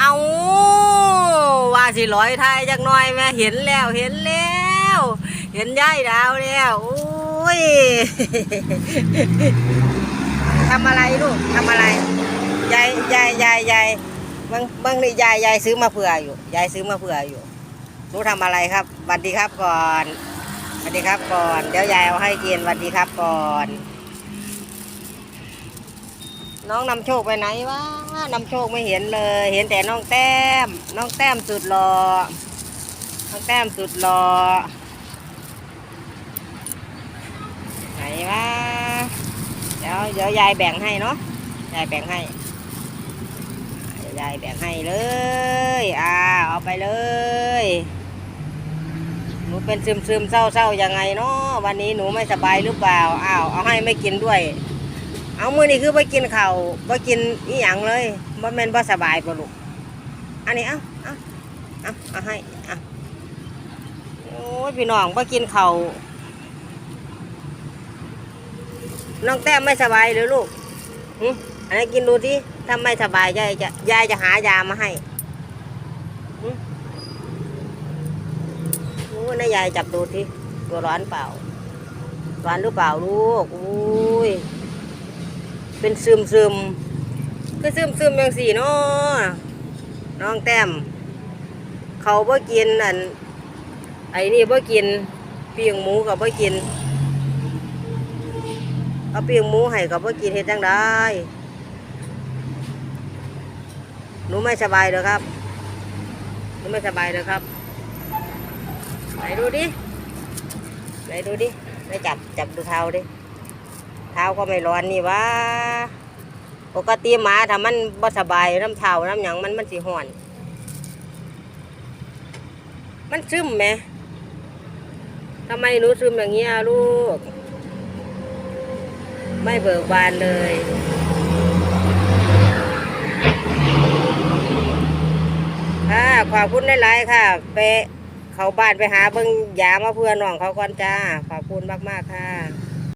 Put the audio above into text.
เอาว่าสิร้อยไทยจักหน่อยแม่เห็นแล้วเห็นแล้ว เห็นยายดาวแล้วโอ้ยทำอะไรลูกทำอะไรยายยายยายยายบางบางนี่ยายยายซื้อมาเผื่ออยู่ยายซื้อมาเผื่ออยู่หนูทำอะไรครับสวัสดีครับก่อนสวัสดีครับก่อน เดี๋ยวยายเอาให้กินสวัสดีครับก่อน น้องนำโชคไปไหนวะนำโชคไม่เห็นเลย เห็นแต่น้องแต้ม น้องแต้มสุดหล่อน้องแต้มสุดหล่อไหนวะเดี๋ยวเดี๋ยวยายแบ่งให้เนาะยายแบ่งให้ยายแบ่งให้เลยอ่าเอาไปเลยหนูเป็นซึมซึมเศร้าเศร้าๆยังไงเนาะวันนี้หนูไม่สบายหรือเปล่าอ้าวเอาให้ไม่กินด้วย เอามือนี่คือไปกินข้าวไปกินอีหยังเลยบ่แม่นบ่สบายบ่ลูกอันนี้เอาเอาเอาเอาให้เอาโอ้ยพี่น้องบ่กินข้าวน้องแต้มไม่สบายเลยลูกหึอันนี้กินดูที่ถ้าไม่สบายยายจะยายจะหายามาให้หึโอ้ยนายยายจับดูที่ตัวร้อนเปล่าร้อนหรือเปล่าลูกอุ้ เป็นซึมซึมคือซึมซึมอย่างสี่เนาะน้องแต้ม เขาบ่กินอันไอ้นี่บ่กินเปียงหมูกับบ่กินเอาเปียงหมูให้กับบ่กินเฮ็ดจังได้หนูไม่สบายเด้อครับหนูไม่สบายเด้อครับไหนดูดิไหนดูดิไหนจับจับดูเท้าดิ เท้าก็ไม่ร้อนนี่วะปกติหมาถ้ามันบ่สบายน้ำเท้าน้ำหยังมันมันสิห่อน มันซึมไหมทำไมหนูซึมอย่างเงี้ยลูก ไม่เบิกบานเลยค่ะขอบคุณหลายๆค่ะ ไปเขาบ้านไปหาเบิ่งยามาเพื่อน้องเขาก่อนจ้า ขอบคุณมากๆค่ะ